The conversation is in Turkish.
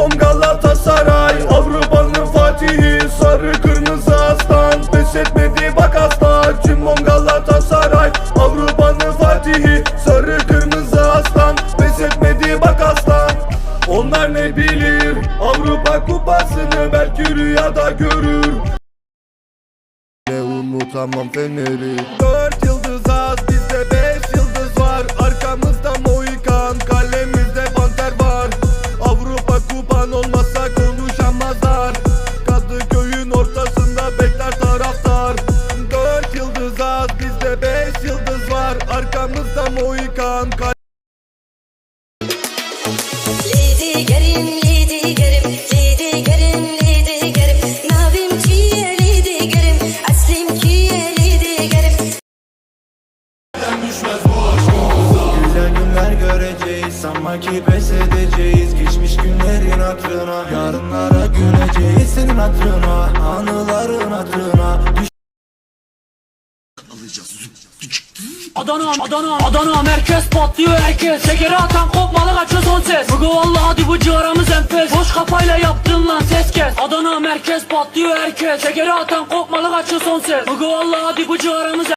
Cimbom Galatasaray Avrupa'nın Fatihi Sarı kırmızı aslan. Pes etmedi bak aslan Cimbom Galatasaray Avrupa'nın Fatihi Sarı kırmızı aslan. Pes etmedi bak aslan Onlar ne bilir? Avrupa kupasını belki rüyada görür. Ne unutamam Fener'i. Dört yıldız Avrupa kupan olmazsa konuşamazlar. Kadıköy'ün ortasında bekler taraftar. Dört yıldız az bizde beş yıldız var. Arkamızda Mohikan kal- Lidi gerim, lidi gerim, lidi gerim, lidi gerim. Navim kiye lidi gerim, aslim kiye lidi gerim. Güzel günler göreceğiz Sanma ki pes edeceğiz. Geçmiş hatırına Yarınlara güleceğiz Senin hatırına Anıların hatırına. Adana, Adana, Adana merkez patlıyor herkes. Şekeri atan kopmalı kaçıyor son ses. Bugü valla hadi bu ciğaramız enfes. Boş kafayla yaptın lan ses kes. Adana merkez patlıyor herkes. Şekeri atan kopmalı kaçıyor son ses. Bugü valla hadi bu ciğaramız